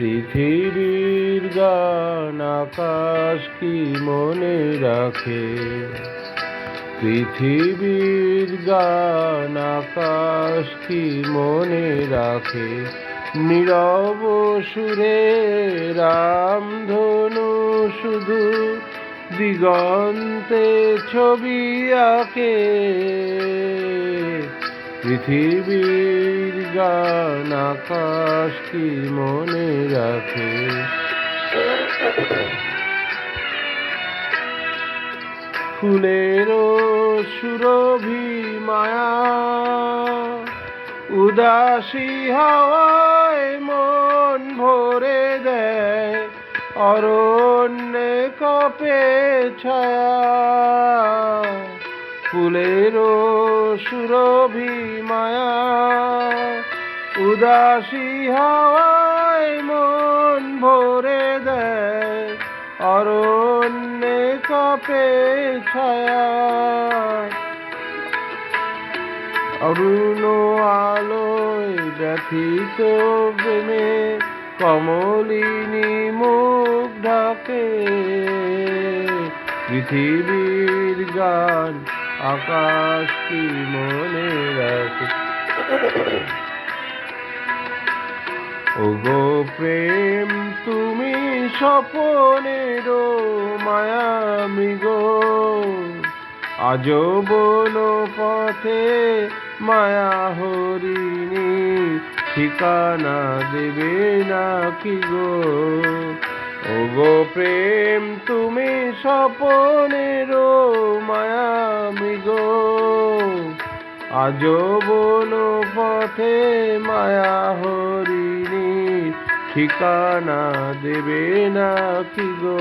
পৃথিবীর গান আকাশ কি মনে রাখে? পৃথিবীর গান আকাশ কি মনে রাখে? নীরব সুরে রামধনু শুধু দিগন্তে ছবি আঁকে। পৃথিবীর গান আকাশ কি মনে রাখে? ফুলেরও সুরভি মায়া, উদাসী হাওয়ায় মন ভরে দেয়, অরণ্যে কপে ছায়া। ফুলেরও সুরভি মায়া, উদাসী হাওয়ায় মন ভরে দেয়, অরণ্যে কপে ছায়া। অরুণ আলোয় ব্যথিত প্রেমে কমলিনী মুখ ঢাকে, পৃথিবীর গান আকাশ কি মনে রাখে। ওগো প্রেম, তুমি স্বপনের মায়ামি গো আজও বলো পথে মায়া হরিণী ঠিকানা দেবে নাকি গো? ওগো প্রেম, তুমি স্বপনের মায়ামি গো আজও বলো পথে মায়া হরিণী, ঠিকানা দেবে না কি গো?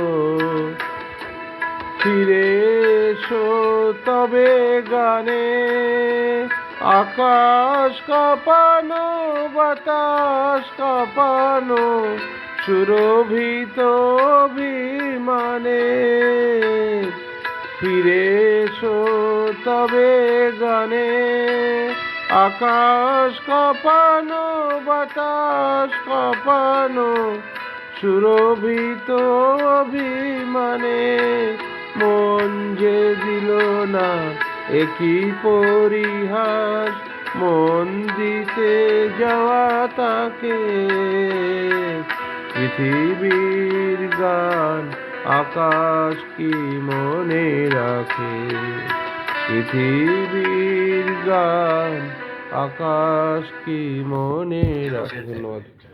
ফিরে এসো তবে গানে, আকাশ কাঁপানো, বাতাস কাঁপানো, সুরভিত বিমানে ফিরে এসো তবে গানে আকাশ কপানো, বাতাস কপানো, সুরভিত অভিমানে মন যে দিল না, একই পরিহাস, মন দিতে যাওয়া তাকে। পৃথিবীর গান আকাশ কি মনে রাখে? পৃথিবীর গান আকাশ কি মনে রাখে? ধন্যবাদ।